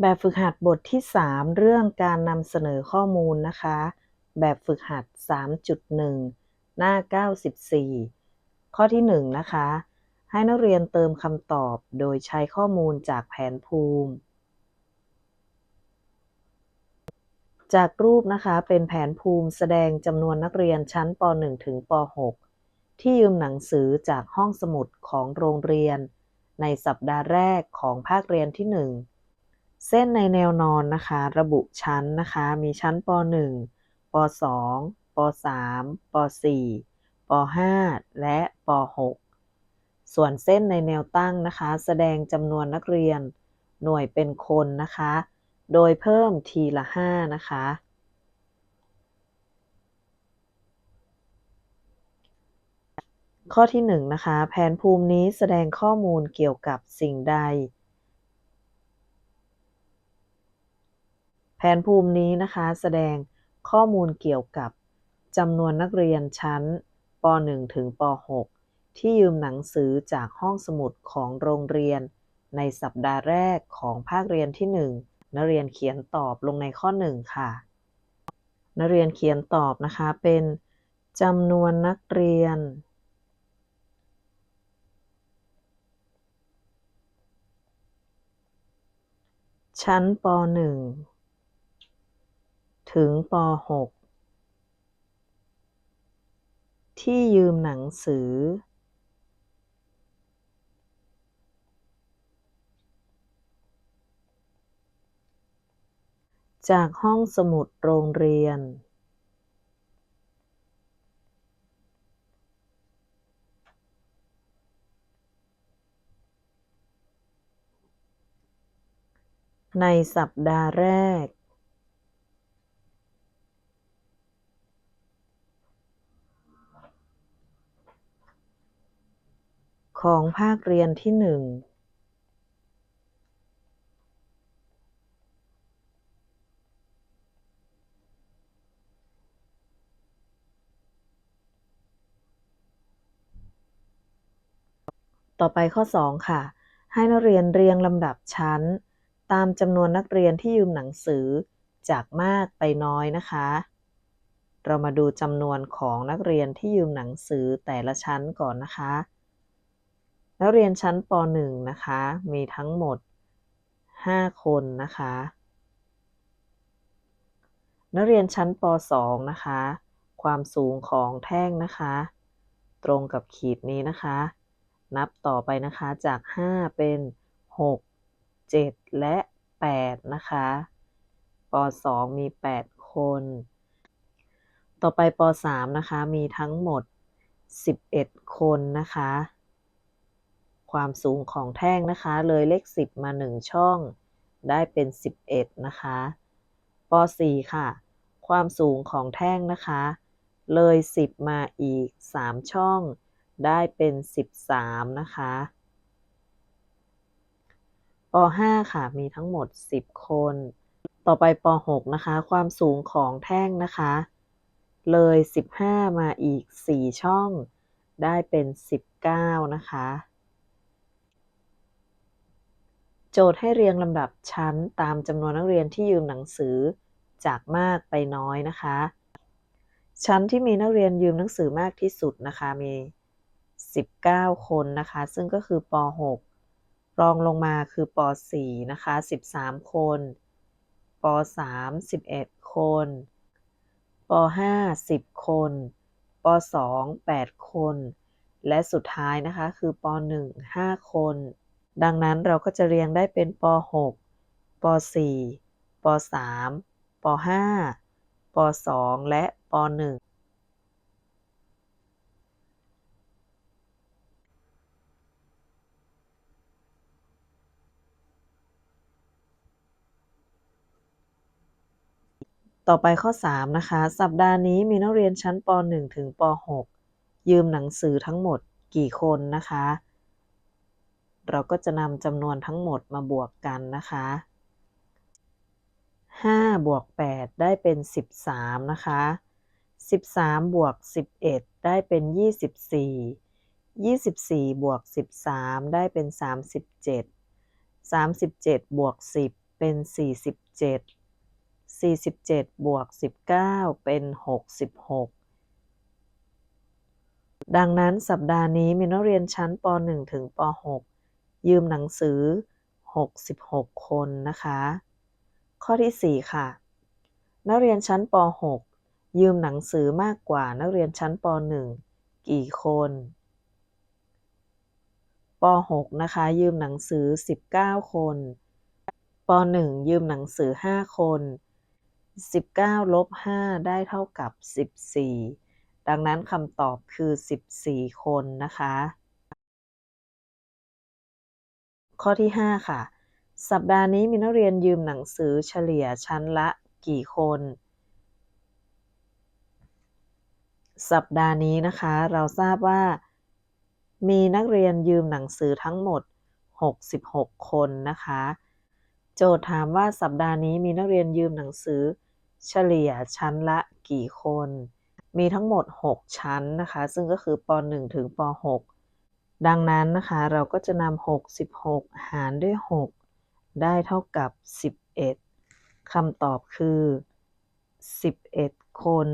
แบบฝึกหัดบทที่ 3 เรื่องการนำเสนอข้อมูลนะคะ แบบฝึกหัด 3.1 หน้า 94 ข้อที่ 1 นะคะ ให้นักเรียนเติมคำตอบโดยใช้ข้อมูลจากแผนภูมิ จากรูปนะคะเป็นแผนภูมิแสดงจำนวนนักเรียนชั้นป .1 ถึงป .6 ที่ยืมหนังสือจากห้องสมุดของโรงเรียน ในสัปดาห์แรกของภาคเรียนที่ 1 เส้นในแนวนอนนะคะ ระบุชั้นนะคะ มีชั้นป .1 ป .2 ป .3 ป .4 ป .5 และป .6 ส่วนเส้นในแนวตั้งนะคะ แสดงจำนวนนักเรียนหน่วยเป็นคนนะคะ โดยเพิ่มทีละ 5 นะคะ ข้อที่1นะคะ แผนภูมินี้แสดงข้อมูลเกี่ยวกับสิ่งใด แผนภูมินี้นะคะแสดงข้อมูลเกี่ยวกับจำนวนนักเรียนชั้นป .1 ถึงป .6 ที่ยืมหนังสือจากห้องสมุดของโรงเรียน ในสัปดาห์แรกของภาคเรียนที่ 1 นักเรียนเขียนตอบลงในข้อ 1 ค่ะ นักเรียนเขียนตอบนะคะเป็นจำนวนนักเรียน ชั้นป .1 ถึงป .6 ที่ยืมหนังสือ จากห้องสมุดโรงเรียน ในสัปดาห์แรก ของภาคเรียนที่1ต่อไปข้อ 2 ค่ะ ให้นักเรียนเรียงลำดับชั้น ตามจำนวนนักเรียนที่ยืมหนังสือจากมากไปน้อยนะคะ เรามาดูจำนวนของนักเรียนที่ยืมหนังสือแต่ละชั้นก่อนนะคะ นักเรียนชั้นป .1 นะคะ มีทั้งหมด 5 คนนะคะ นักเรียนชั้นป .2 นะคะ ความสูงของแท่งนะคะ ตรงกับขีดนี้นะคะ นับต่อไปนะคะจาก 5 เป็น 6 7 และ 8 นะคะป .2 มี 8 คน ต่อไปป .3 นะคะ มีทั้งหมด 11 คนนะคะ ความสูงของแท่งนะคะ เลยเลข 10 มา 1 ช่อง ได้เป็น 11 นะคะป .4 ค่ะ ความสูงของแท่งนะคะ เลย 10 มาอีก 3 ช่อง ได้เป็น 13 นะคะป .5 ค่ะ มีทั้งหมด 10 คน ต่อไปป .6 นะคะ ความสูงของแท่งนะคะ เลย 15 มาอีก 4 ช่อง ได้เป็น 19 นะคะ โจทย์ให้เรียงลำดับชั้นตามจำนวนนักเรียนที่ยืมหนังสือจากมากไปน้อยนะคะ ชั้นที่มีนักเรียนยืมหนังสือมากที่สุดนะคะมี 19 คนนะคะ ซึ่งก็คือป .6 รองลงมาคือป .4 นะคะ 13 คนป .3 11 คนป .5 10 คนป .2 8 คน และสุดท้ายนะคะคือป .1 5 คน ดังนั้นเราก็จะเรียงได้เป็นป .6 ป .4 ป .3 ป .5 ป .2 และป .1 ต่อไปข้อ 3 นะคะ สัปดาห์นี้มีนักเรียนชั้นป .1 ถึงป .6 ยืมหนังสือทั้งหมดกี่คนนะคะ เราก็จะนำจำนวนทั้งหมดมาบวกกันนะคะ5บวก8ได้เป็น 13 นะคะ 13 บวก 11 ได้เป็น 24 24 บวก 13 ได้เป็น 37 37 บวก 10 เป็น 47 47 บวก 19 เป็น 66 ดังนั้นสัปดาห์นี้มีนักเรียนชั้นป .1 ถึงป .6 ยืมหนังสือ 66 คนนะคะ ข้อที่ 4 ค่ะ นักเรียนชั้นป .6 ยืมหนังสือมากกว่านักเรียนชั้นป .1 กี่คนป .6 นะคะ ยืมหนังสือ 19 คนป .1 ยืมหนังสือ 5 คน 19ลบ5ได้เท่ากับ 14 ดังนั้นคำตอบคือ 14 คนนะคะ ข้อที่ 5 ค่ะ สัปดาห์นี้มีนักเรียนยืมหนังสือเฉลี่ยชั้นละกี่คน สัปดาห์นี้นะคะ เราทราบว่า มีนักเรียนยืมหนังสือทั้งหมด 66 คนนะคะ โจทย์ถามว่าสัปดาห์นี้มีนักเรียนยืมหนังสือ เฉลี่ยชั้นละกี่คน มีทั้งหมด 6 ชั้นนะคะ ซึ่งก็คือป .1 ถึงป .6 ดังนั้นนะคะเราก็จะนำ66 หารด้วย 6 ได้เท่ากับ 11คำตอบคือ 11 คน